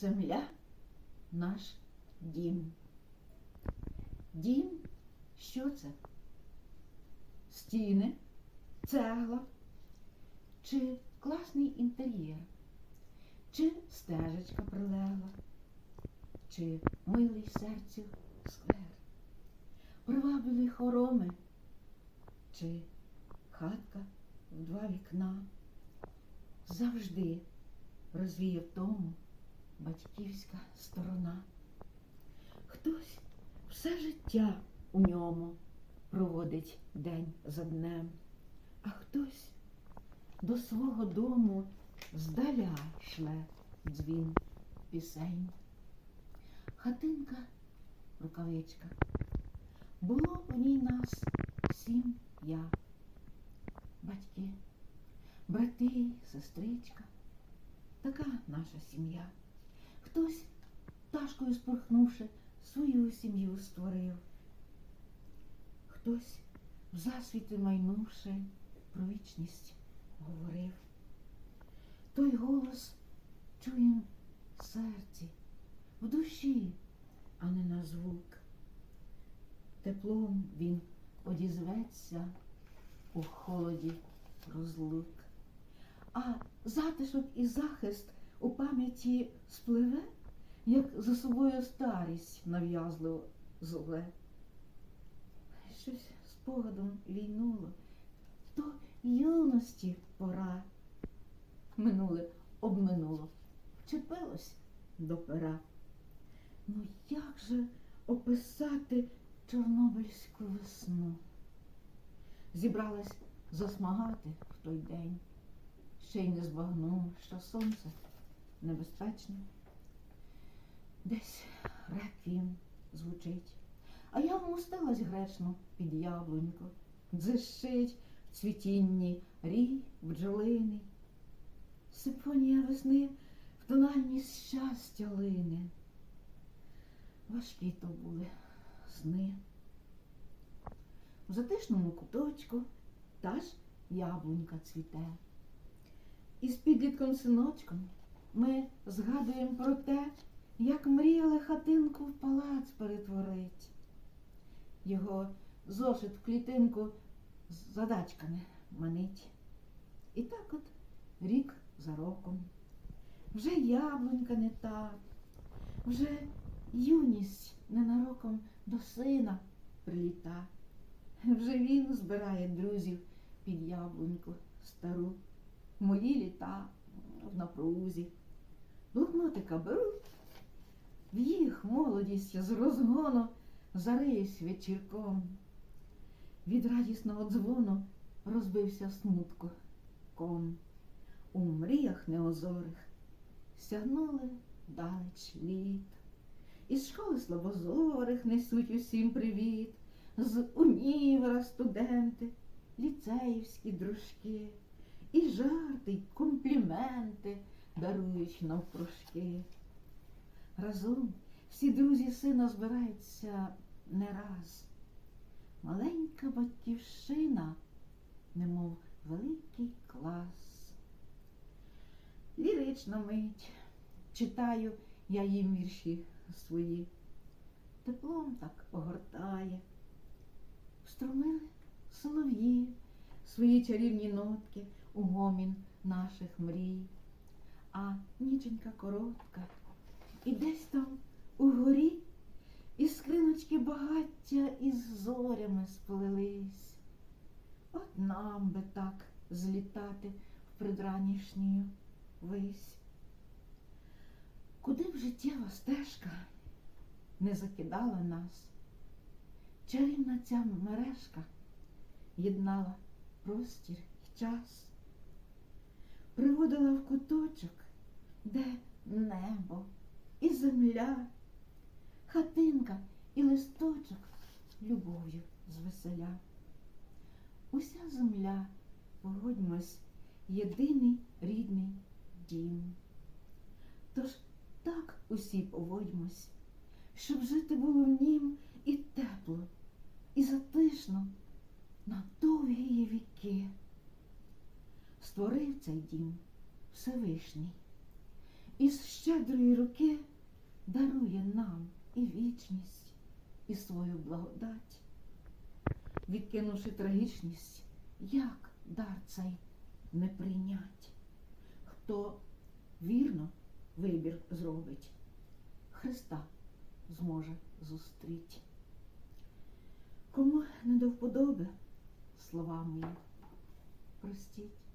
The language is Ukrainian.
земля наш дім. Дім, що це? Стіни, цегла, чи класний інтер'єр, чи стежечка прилегла, чи милий серцю сквер, привабливі хороми, чи хатка в два вікна. Завжди розвіє тому батьківська сторона. Хтось все життя у ньому проводить день за днем, а хтось до свого дому здаля шле дзвін пісень. Хатинка, рукавичка, було в ній нас сім я, батьки, брати, сестричка, така наша сім'я. Хтось, пташкою спорхнувши, свою сім'ю створив. Хтось, в засвіти майнувши, про вічність говорив. Той голос чуєм в серці, в душі, а не на звук. Теплом він одізветься у холоді розлук. А затишок і захист у пам'яті спливе, як за собою старість нав'язливо зле. Щось спогадом війнуло, то юності пора. Минуле обминуло, вчепилось до пера. Ну як же описати чорнобильську весну? Зібралась засмагати в той день, ще й не збагнув, що сонце небезпечне. Десь реквієм звучить, а я вмостилась гречно під яблунько, дзищить в цвітінні рій бджолини. Симфонія весни в тональність щастя лине. Важкі то були сни. В затишному куточку та ж яблунька цвіте. І з підлітком синочком ми згадуємо про те, як мріяли хатинку в палац перетворить. Його зошит в клітинку з задачками манить. І так от рік за роком. Вже яблунька не та, вже юність ненароком до сина приліта. Вже він збирає друзів під яблуньку стару. Мої літа в напрузі. Блокнотика беру, в їх молодість з розгону зариюсь вечірком. Від радісного дзвону розбився смутку ком. У мріях неозорих сягнули далеч літ. Із школи слабозорих несуть усім привіт, з універа студенти, ліцеївські дружки, і жарти, й компліменти дарують навпрошки. Разом всі друзі сина збираються не раз. Маленька батьківщина, немов великий клас. Лірична мить, читаю я їм вірші свої, теплом так огортає. Встромили солов'ї свої чарівні нотки у гомін наших мрій, а ніченька коротка, і десь там угорі іскриночки багаття із зорями сплелись. От нам би так злітати в предранішню вись. Куди б життєва стежка не закидала нас, чарівна ця мережка єднала простір і час, приводила в куточок, де небо і земля, хатинка і листочок любов'ю звеселя. Уся земля, погодьмось, єдиний рідний дім. Тож так усі поводьмось, щоб жити було в нім і тепло, і затишно на довгі віки. Створив цей дім Всевишній із щедрої руки дарує нам і вічність, і свою благодать. Відкинувши трагічність, як дар цей не прийнять? Хто вірно вибір зробить, Христа зможе зустріть. Кому не до вподоби слова мої, простіть.